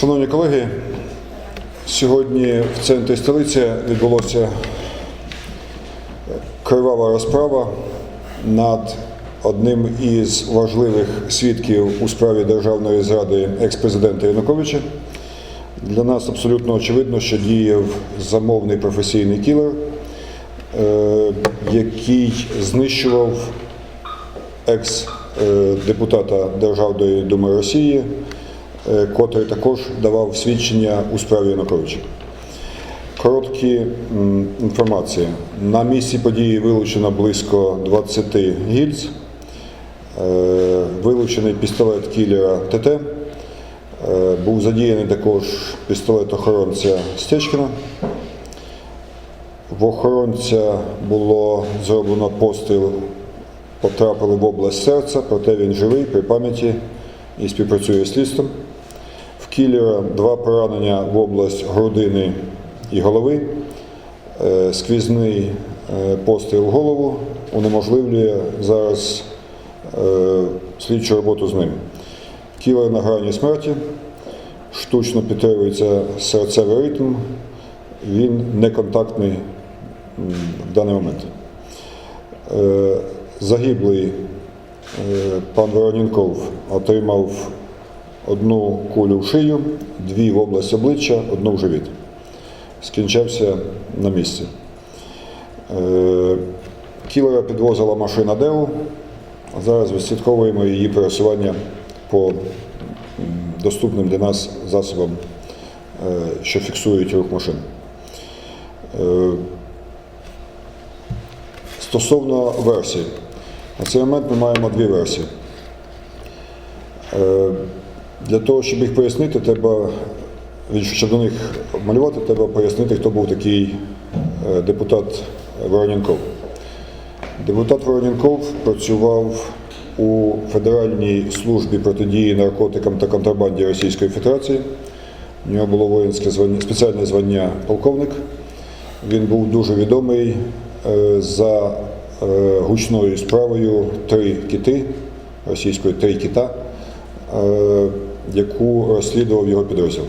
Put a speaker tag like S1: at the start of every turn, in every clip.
S1: Шановні колеги, сьогодні в центрі столиці відбулося кривава розправа над одним із важливих свідків у справі державної зради екс-президента Януковича. Для нас абсолютно очевидно, що діяв замовний професійний кілер, е, який знищував екс-депутата Державної думи Росії, е, котрий також давав свідчення у справі Януковича. Короткі інформації. На місці події вилучено близько 20 гільз, е, вилучений пістолет кілера ТТ, е, був задіяний також пістолет охоронця Стечкіна. В охоронця було зроблено постріл, потрапили в область серця, проте він живий при пам'яті і співпрацює з слідством. Кілера два поранення в область грудини і голови, Е, сквізний е, постріл в голову унеможливлює зараз е, слідчу роботу з ним. Кілер на грані смерті, штучно підтримується серцевий ритм, він неконтактний в даний момент. Загиблий пан Вороненков отримав одну кулю в шию, дві в область обличчя, одну в живіт. Скінчався на місці. Е, Кілера підвозила машина ДЕУ. Зараз відслідковуємо її пересування по доступним для нас засобам, е, що фіксують рух машин. Е, Стосовно версій, на цей момент ми маємо дві версії. Для того, щоб їх пояснити, треба, щоб до них малювати, треба пояснити, хто був такий е, депутат Вороненков. Депутат Вороненков працював у Федеральній службі протидії наркотикам та контрабанді Російської Федерації. У нього було воїнське звання, спеціальне звання полковник. Він був дуже відомий е, за е, гучною справою Три кити російської три кита, яку розслідував його підрозділ.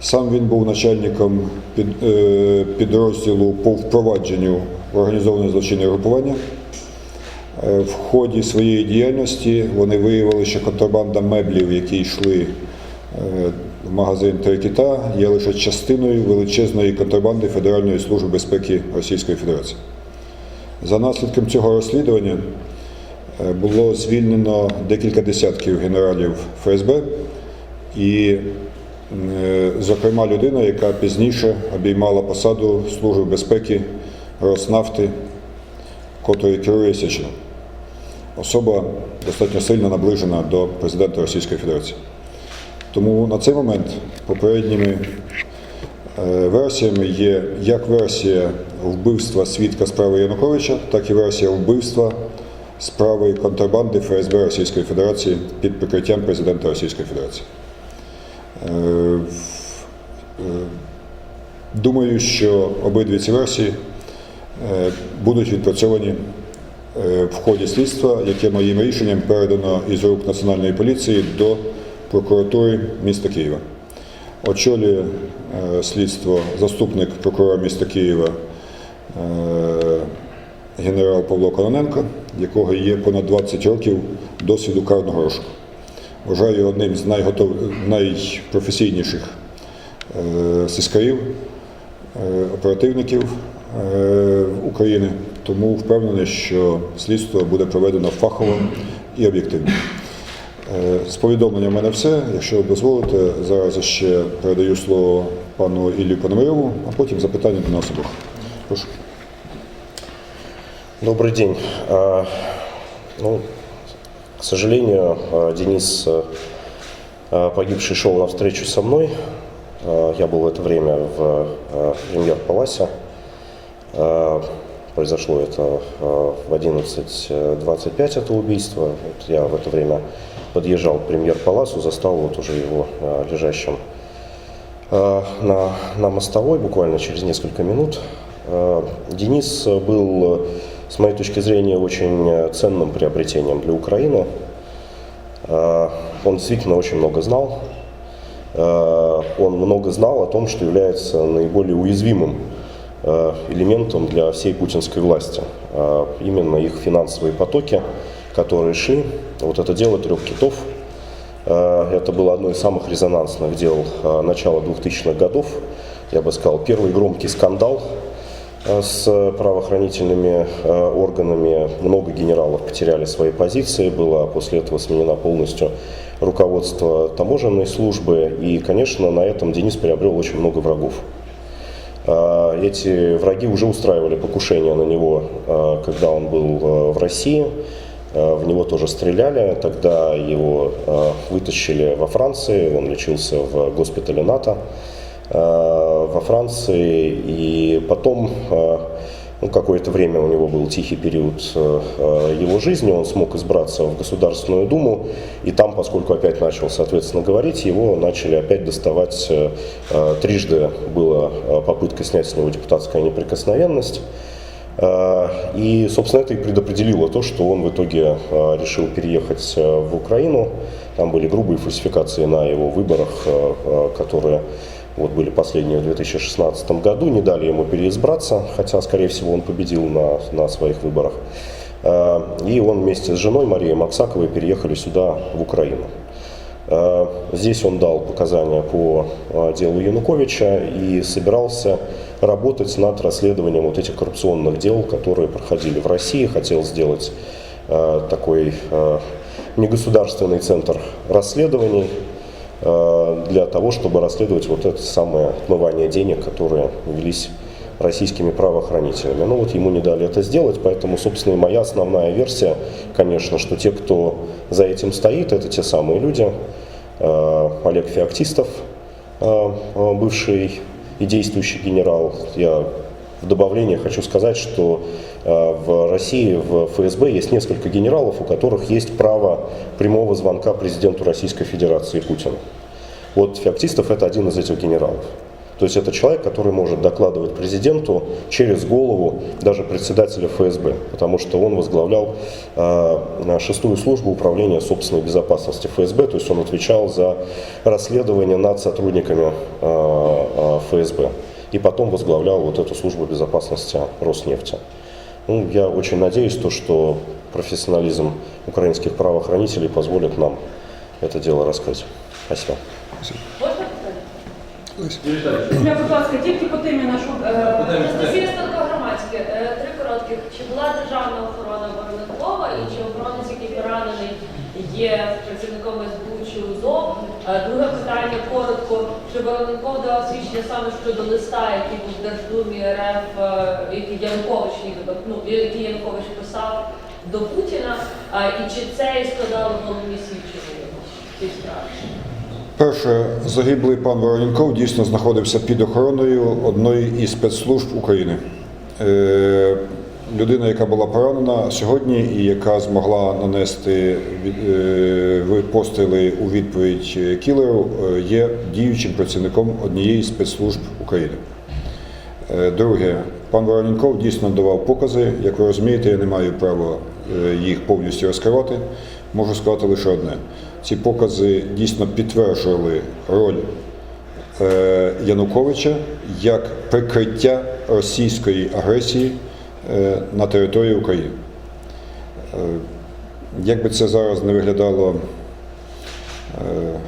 S1: Сам він був начальником під, е, підрозділу по впровадженню в організоване групування. Е, В ході своєї діяльності вони виявили, що контрабанда меблів, які йшли е, в магазин «Три кита», є лише частиною величезної контрабанди Федеральної служби безпеки Російської Федерації. За наслідком цього розслідування е, було звільнено декілька десятків генералів ФСБ і, е, зокрема, людина, яка пізніше обіймала посаду Служби безпеки Роснафти, котрою керує Сеченом. Особа достатньо сильно наближена до президента Російської Федерації. Тому на цей момент попередніми е, версіями є як версія вбивства свідка справи Януковича, так і версія вбивства справи контрабанди ФСБ Російської Федерації під прикриттям президента Російської Федерації. Е, е, Думаю, що обидві ці версії е, будуть відпрацьовані в ході слідства, яке моїм рішенням передано із рук Національної поліції до прокуратури міста Києва. Очолює слідство заступник прокурора міста Києва генерал Павло Кононенко, якого є понад 20 років досвіду карного розшуку. Вважаю одним з найпрофесійніших е, сискарів, е, оперативників е, України, тому впевнений, що слідство буде проведено фахово і об'єктивно. З повідомлення в мене все. Якщо ви дозволите, зараз ще передаю слово пану Іллі Пономарьову, а потім запитання до нас обох. Прошу.
S2: Добрый день. А, Ну, к сожалению, а, Денис, а, погибший, шел на встречу со мной. Я был в это время в премьер-паласе. Произошло это в 11.25, это убийство. Вот я в это время подъезжал к премьер-паласу, застал вот уже его лежащим на, на мостовой буквально через несколько минут. Денис был, с моей точки зрения, очень э, ценным приобретением для Украины. А, Он действительно очень много знал. э, он много знал о том, что является наиболее уязвимым э, элементом для всей путинской власти. Именно их финансовые потоки, которые шли. Вот это дело трех китов. Э, Это было одно из самых резонансных дел э, начала 2000-х годов. Я бы сказал, первый громкий скандал э, с правоохранительными э, органами. Много генералов потеряли свои позиции. Было после этого сменена полностью руководство таможенной службы. И, конечно, на этом Денис приобрел очень много врагов. А, Эти враги уже устраивали покушение на него, когда он был в России. В него тоже стреляли. Тогда его вытащили во Франции. Он лечился в госпитале НАТО во Франции. И потом а, ну, какое-то время у него был тихий период э, э, его жизни, он смог избраться в Государственную Думу, и там, поскольку опять начал, соответственно, говорить, его начали опять доставать, э, э, трижды была э, попытка снять с него депутатская неприкосновенность, Э, и, собственно, это и предопределило то, что он в итоге э, решил переехать э, в Украину. Там были грубые фальсификации на его выборах, э, э, которые вот были последние в 2016 году, не дали ему переизбраться, хотя, скорее всего, он победил на, на своих выборах. Э, И он вместе с женой Марией Максаковой переехали сюда, в Украину. Э, Здесь он дал показания по э, делу Януковича и собирался работать над расследованием вот этих коррупционных дел, которые проходили в России. Хотел сделать такой негосударственный центр расследований для того, чтобы расследовать вот это самое отмывание денег, которые велись российскими правоохранителями. Ну вот ему не дали это сделать, поэтому, собственно, и моя основная версия, конечно, что те, кто за этим стоит, это те самые люди. Э, Олег Феоктистов, э, э, бывший и действующий генерал. Я в добавление хочу сказать, что э, в России в ФСБ есть несколько генералов, у которых есть право прямого звонка президенту Российской Федерации Путину. Вот Феоктистов это один из этих генералов. То есть это человек, который может докладывать президенту через голову даже председателя ФСБ, потому что он возглавлял э, шестую службу управления собственной безопасности ФСБ, то есть он отвечал за расследование над сотрудниками э, э, ФСБ и потом возглавлял вот эту службу безопасности Роснефти. Ну, я очень надеюсь, то, что профессионализм украинских правоохранителей позволит нам это дело раскрыть. Спасибо.
S3: Можна питання? Я, будь ласка, тільки по темі нашого е,
S4: Анастасія Станко громадське. Е, Три коротких. Чи була державна охорона Вороненкова і чи охоронець, який поранений, є працівником СБУ чи УЗО? Е, Друге питання коротко. Чи Вороненков дав свідчення саме щодо листа, який був в Держдумі РФ, е, який Янукович, нібито, ну, який Янукович писав до Путіна? Е, І чи це і складало головні свідчення в цій справі?
S1: Перше, загиблий пан Вороненков дійсно знаходився під охороною одної із спецслужб України. Людина, яка була поранена сьогодні і яка змогла нанести е, постріли у відповідь е, кілеру, е, є діючим працівником однієї з спецслужб України. Друге, пан Вороненков дійсно давав покази. Як ви розумієте, я не маю права їх повністю розкривати. Можу сказати лише одне: ці покази дійсно підтверджували роль Януковича як прикриття російської агресії на території України. Е, Як би це зараз не виглядало, е,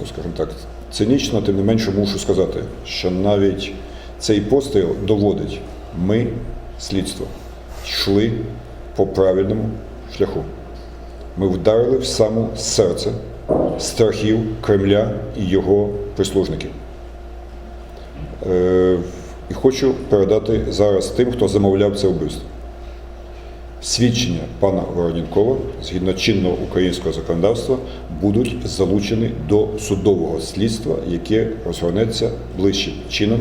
S1: ну, скажімо так, цинічно, тим не менше мушу сказати, що навіть цей постріл доводить, ми, слідство, йшли по правильному шляху. Ми вдарили в саму серце страхів Кремля і його прислужників. І хочу передати зараз тим, хто замовляв це вбивство. Свідчення пана Вороненкова згідно чинного українського законодавства будуть залучені до судового слідства, яке розгорнеться ближчим чином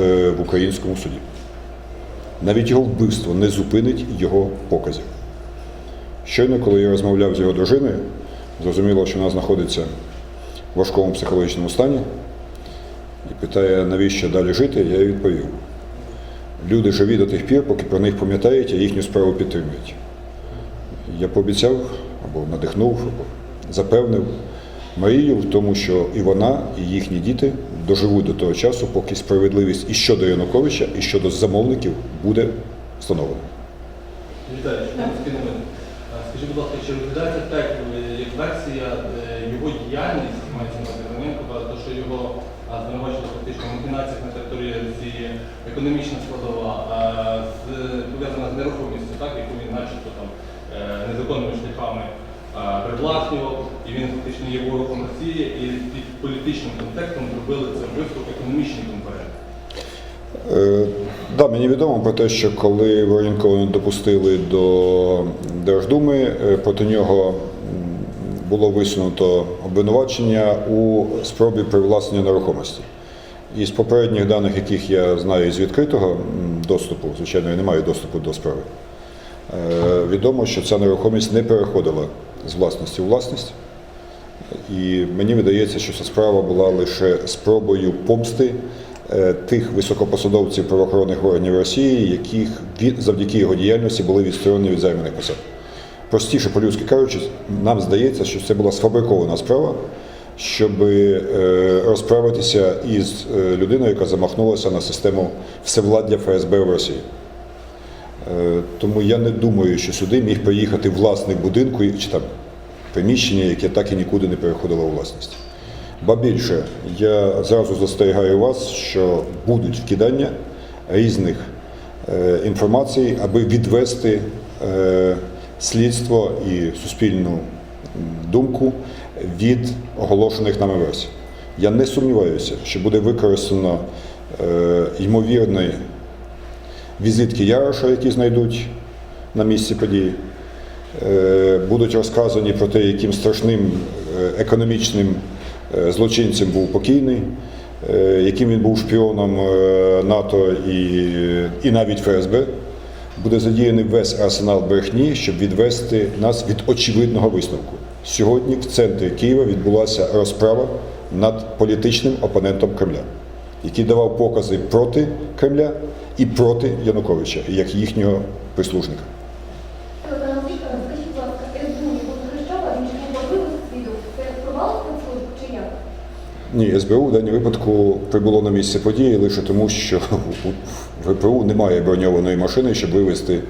S1: е, в українському суді. Навіть його вбивство не зупинить його показів. Щойно, коли я розмовляв з його дружиною, зрозуміло, що вона знаходиться в важкому психологічному стані і питає, навіщо далі жити, я їй відповів. Люди живі до тих пір, поки про них пам'ятають, а їхню справу підтримують. Я пообіцяв або надихнув, або запевнив Мрію в тому, що і вона, і їхні діти доживуть до того часу, поки справедливість і щодо Януковича, і щодо замовників буде встановлена.
S5: А Скажіть, будь ласка, чи розглядається так, е, як версія е, його діяльність, мається на увазі Романенкова, то що його а, звинувачили фактично в махінаціях на території Росії, економічна складова, пов'язана з нерухомістю, так, яку він начебто там е, незаконними шляхами привласнював, і він фактично є ворогом Росії, і під політичним контекстом зробили це вбивство в економічній конкуренції.
S1: Е, Да, мені відомо про те, що коли Вороненкова не допустили до Держдуми, е, проти нього було висунуто обвинувачення у спробі привласнення нерухомості. І з попередніх даних, яких я знаю з відкритого доступу, звичайно, я не маю доступу до справи, е, відомо, що ця нерухомість не переходила з власності у власність. І мені видається, що ця справа була лише спробою помсти е, тих високопосадовців правоохоронних органів Росії, яких завдяки його діяльності були відсторонені від займаних посад. Простіше по-людськи кажучи, нам здається, що це була сфабрикована справа, щоб е, розправитися із е, людиною, яка замахнулася на систему всевладдя ФСБ в Росії. Е, Тому я не думаю, що сюди міг приїхати власник будинку чи там приміщення, яке так і нікуди не переходило у власність. Ба більше, я зразу застерігаю вас, що будуть вкидання різних інформацій, аби відвести слідство і суспільну думку від оголошених нами версій. Я не сумніваюся, що буде використано е, ймовірний візитки Яроша, які знайдуть на місці події, Е, будуть розказані про те, яким страшним е, економічним злочинцем був покійний, яким він був шпіоном НАТО і, і навіть ФСБ. Буде задіяний весь арсенал брехні, щоб відвести нас від очевидного висновку. Сьогодні в центрі Києва відбулася розправа над політичним опонентом Кремля, який давав покази проти Кремля і проти Януковича, як їхнього прислужника. Ні, СБУ в даному випадку прибуло на місце події лише тому, що ВПУ немає броньованої машини, щоб вивезти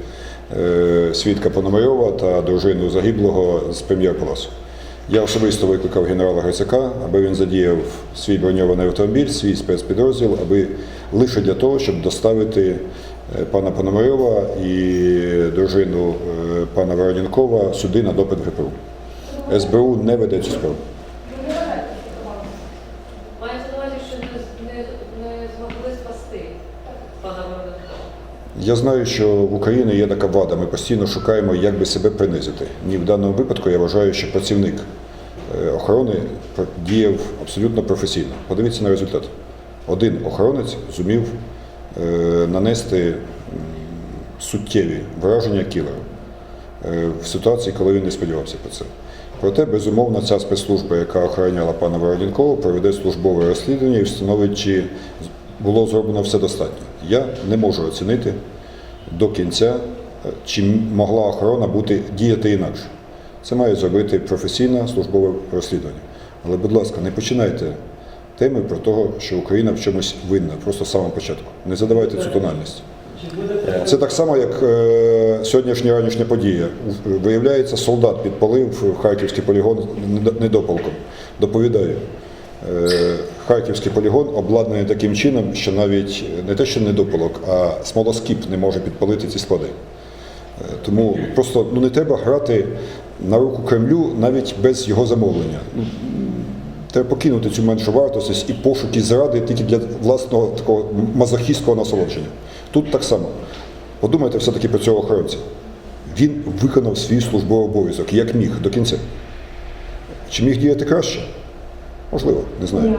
S1: е, свідка Пономарьова та дружину загиблого з прем'єр-паласу. Я особисто викликав генерала Грицака, аби він задіяв свій броньований автомобіль, свій спецпідрозділ, аби лише для того, щоб доставити е, пана Пономарьова і дружину е, пана Вороненкова сюди на допит в ВПУ. СБУ не веде цю справу.
S4: Мається на увазі, що не, змогли спасти.
S1: Я знаю, що в Україні є така вада. Ми постійно шукаємо, як би себе принизити. Ні, в даному випадку я вважаю, що працівник е, охорони діяв абсолютно професійно. Подивіться на результат. Один охоронець зумів е, нанести суттєві враження кілеру е, в ситуації, коли він не сподівався про це. Проте, безумовно, ця спецслужба, яка охороняла пана Вороненкова, проведе службове розслідування і встановить, чи було зроблено все достатньо. Я не можу оцінити до кінця, е, чи могла охорона бути діяти інакше. Це має зробити професійне службове розслідування. Але, будь ласка, не починайте теми про те, що Україна в чомусь винна, просто з самого початку. Не задавайте цю тональність. Це так само, як е, сьогоднішня ранішня подія. Виявляється, солдат підпалив харківський полігон недопалком. Доповідаю. Е, Харківський полігон обладнаний таким чином, що навіть не те, що недопалок, а смолоскіп не може підпалити ці склади. Е, Тому просто ну, не треба грати на руку Кремлю навіть без його замовлення. Ну, Треба покинути цю меншу вартість і пошуки зради тільки для власного такого мазохістського насолодження. Тут так само. Подумайте все-таки про цього охоронця. Він виконав свій службовий обов'язок, як міг до кінця. Чи міг діяти краще? Можливо, не знаю.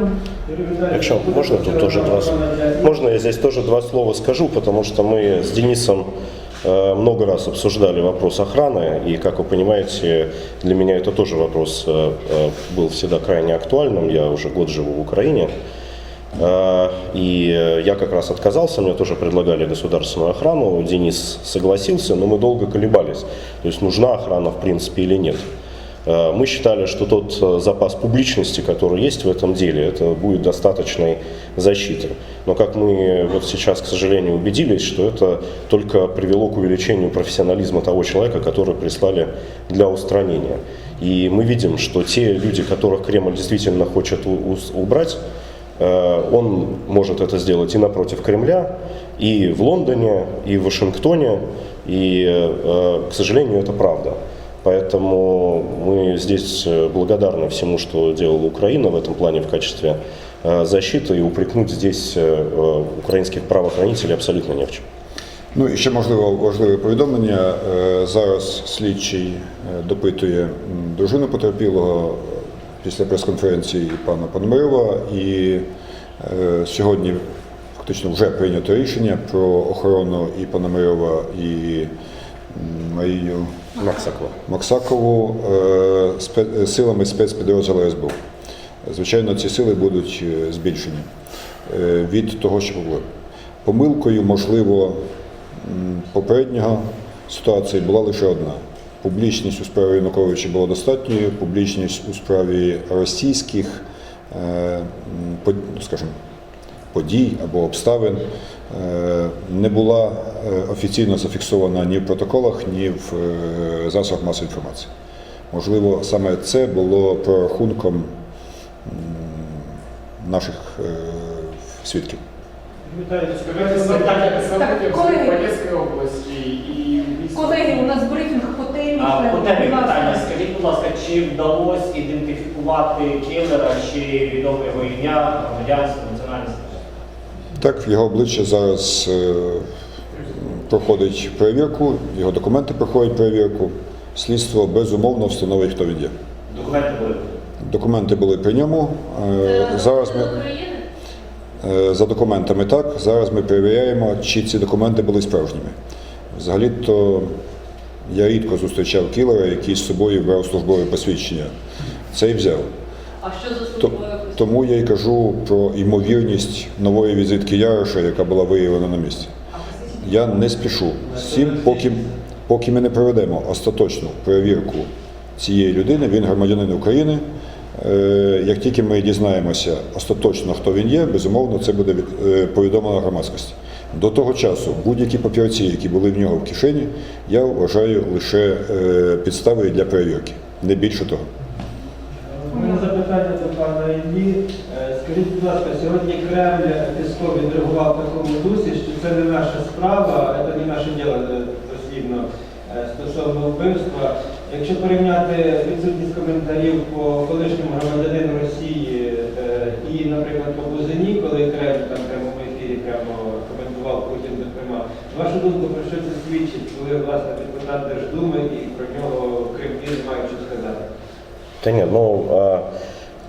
S2: Якщо можно тут тоже два? Можно я здесь тоже два слова скажу, потому что мы с Денисом э, много раз обсуждали вопрос охраны, и, как вы понимаете, для меня это тоже вопрос э, э, был всегда крайне актуальным. Я уже год живу в Украине. И я как раз отказался, мне тоже предлагали государственную охрану, Денис согласился, но мы долго колебались, то есть нужна охрана в принципе или нет. Э, Мы считали, что тот э, запас публичности, который есть в этом деле, это будет достаточной защитой. Но как мы вот сейчас, к сожалению, убедились, что это только привело к увеличению профессионализма того человека, который прислали для устранения. И мы видим, что те люди, которых Кремль действительно хочет убрать, э, он может это сделать и напротив Кремля, и в Лондоне, и в Вашингтоне, и, э, к сожалению, это правда. Поэтому мы здесь э, благодарны всему, что делала Украина в этом плане в качестве э, защиты, и упрекнуть здесь э, э, украинских правоохранителей абсолютно не в чем.
S1: Ну і ще можливо важливе повідомлення. Е, Зараз слідчий е, допитує м, дружину потерпілого е, після прес-конференції пана Пономарьова. І е, сьогодні фактично вже прийнято рішення про охорону і Пономарьова, і м, Марію
S2: Максакова.
S1: Максакову е, силами спецпідрозділу СБУ. Звичайно, ці сили будуть е, збільшені е, від того, що було. Помилкою, можливо, попереднього ситуації була лише одна. Публічність у справі Януковича була достатньою, публічність у справі російських, е, под- скажімо, подій або обставин е, не була е, офіційно зафіксована ні в протоколах, ні в е, засобах масової інформації. Можливо, саме це було прорахунком наших свідків.
S6: Віталій,
S3: Так, колеги.
S6: в області і.
S3: Колеги, у нас брифінг по темі.
S6: А, по темі питання. Скажіть, будь ласка, чи вдалося ідентифікувати кілера, чи відоме його ім'я, громадянство?
S1: Так, його обличчя зараз е, проходить перевірку, його документи проходять перевірку. Слідство безумовно встановить, хто він є.
S6: Документи були.
S1: Документи були при ньому. Е, Зараз ми. Е, За документами так. Зараз ми перевіряємо, чи ці документи були справжніми. Взагалі-то я рідко зустрічав кілера, який з собою брав службове посвідчення. Цей взяв.
S4: А що за службою?
S1: Тому я й кажу про ймовірність нової візитки Яроша, яка була виявлена на місці. Я не спішу з цим, поки, поки ми не проведемо остаточну перевірку цієї людини, він громадянин України. Е, Як тільки ми дізнаємося остаточно, хто він є, безумовно, це буде е, повідомлено громадськості. До того часу будь-які папірці, які були в нього в кишені, я вважаю лише е, підставою для перевірки, не більше того.
S7: Запитання до пана Іллі. Е, Скажіть, будь ласка, сьогодні Кремль Пісков відреагував в такому дусі, що це не наша справа, це не наше діло е, дослідно е, стосовно вбивства. Якщо порівняти відсутність коментарів по колишньому громадянину Росії і, наприклад, по Бузині, коли Кремль там прямо в ефірі прямо коментував Путін, зокрема, вашу думку, про що це свідчить, коли власне депутат Держдуми і про нього в Кремлі не мають що сказати?
S2: Да нет, ну, а,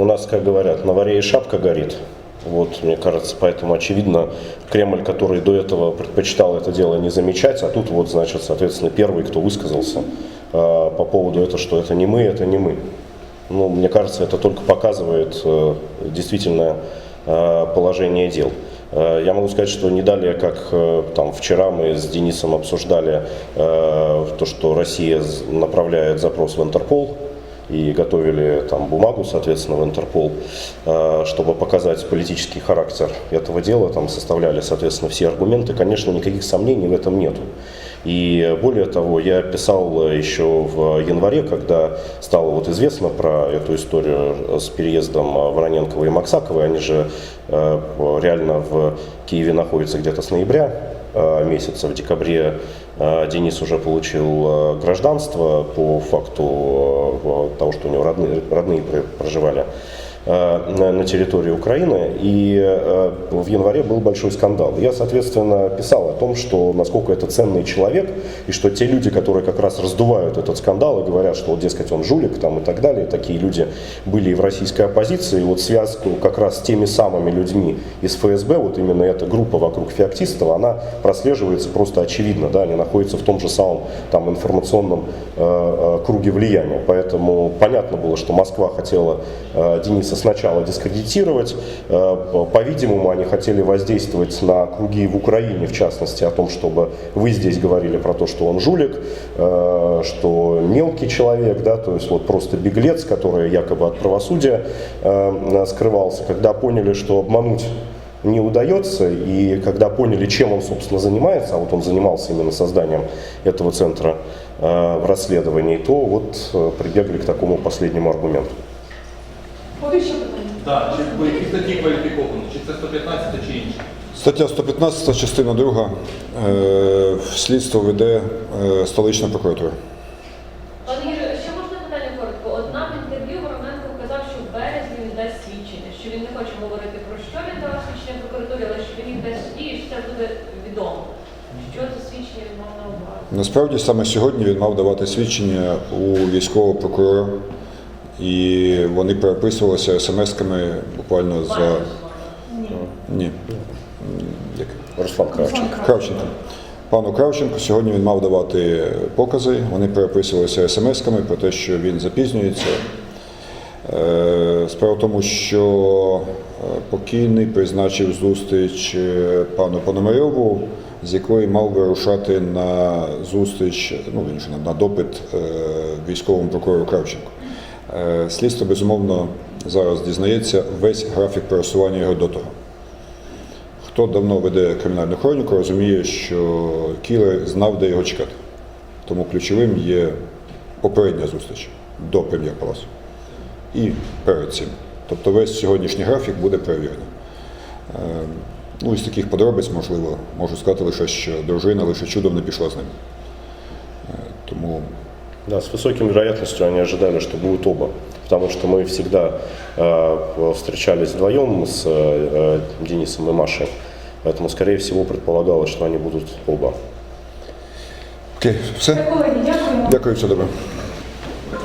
S2: у нас, как говорят, на варе и шапка горит. Вот, мне кажется, поэтому очевидно, Кремль, который до этого предпочитал это дело не замечать, а тут вот, значит, соответственно, первый, кто высказался а, по поводу этого, что это не мы, это не мы. Ну, мне кажется, это только показывает э, действительно э, положение дел. Э, Я могу сказать, что не далее, как э, там вчера мы с Денисом обсуждали э, то, что Россия направляет запрос в Интерпол и готовили там бумагу, соответственно, в Интерпол, э, чтобы показать политический характер этого дела, там составляли, соответственно, все аргументы. Конечно, никаких сомнений в этом нету. И более того, я писал еще в январе, когда стало вот известно про эту историю с переездом Вороненкова и Максаковой, они же э, реально в Киеве находятся где-то с ноября месяца, в декабре э, Денис уже получил э, гражданство по факту э, того, что у него родные, родные пр- проживали э, на на территории Украины. И э, в январе был большой скандал. Я, соответственно, писал о том, что насколько это ценный человек, и что те люди, которые как раз раздувают этот скандал и говорят, что, дескать, он жулик там, и так далее, такие люди были и в российской оппозиции. И вот связку как раз с теми самыми людьми из ФСБ, вот именно эта группа вокруг Феоктистова, она прослеживается просто очевидно, да, они находятся в том же самом там, информационном э, э, круге влияния. Поэтому понятно было, что Москва хотела э, Дениса Дениса сначала дискредитировать. Э, по- По-видимому, они хотели воздействовать на круги в Украине, в частности, о том, чтобы вы здесь говорили про то, что он жулик, э, что мелкий человек, да, то есть вот просто беглец, который якобы от правосудия э, скрывался. Когда поняли, что обмануть не удается, и когда поняли, чем он, собственно, занимается, а вот он занимался именно созданием этого центра э, в расследовании, то вот прибегли к такому последнему аргументу.
S3: От іще питання.
S5: Так, чи по якій статті кваліфіковано? Чи це 115 чи інше?
S1: Стаття 115, частина 2. Е, Слідство веде е, столична прокуратура.
S4: Пане Юрію, ще можна питання коротко? От нам в інтерв'ю Вороненко вказав, що в березні він дасть свідчення, що він не хоче говорити про що він давав свідчення прокуратурі, але що він їх дасть в суді, і що це буде відомо. Що це свідчення він мав на увазі?
S1: Насправді саме сьогодні він мав давати свідчення у військового прокурора, і вони переписувалися смс-ками буквально за. Ні. Як?
S2: Руслан Кравченко.
S1: Кравченко. Пану Кравченку сьогодні він мав давати покази. Вони переписувалися смс-ками про те, що він запізнюється. Е, Справа в тому, що е, покійний призначив зустріч е, пану Пономарьову, з якої мав вирушати на зустріч, ну він на допит військовому прокурору Кравченку. Е, Слідство, безумовно, зараз дізнається весь графік пересування його до того. Хто давно веде кримінальну хроніку, розуміє, що кілер знав, де його чекати. Тому ключовим є попередня зустріч до прем'єр-паласу і перед цим. Тобто весь сьогоднішній графік буде перевірений. Е, Ну, із таких подробиць, можливо, можу сказати лише, що дружина лише чудом не пішла з ним. Е, Тому
S2: Да, с высокой вероятностью они ожидали, что будут оба. Потому что мы всегда э, встречались вдвоем с э, Денисом и Машей. Поэтому, скорее всего, предполагалось, что они будут оба.
S1: окей, все.
S3: Колеги, дякуємо.
S1: Дякую, все добре.